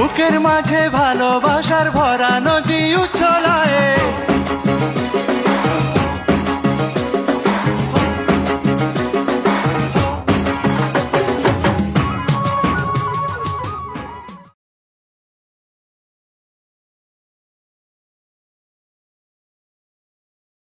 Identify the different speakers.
Speaker 1: বুকের মাঝে ভালোবাসার
Speaker 2: ভরানো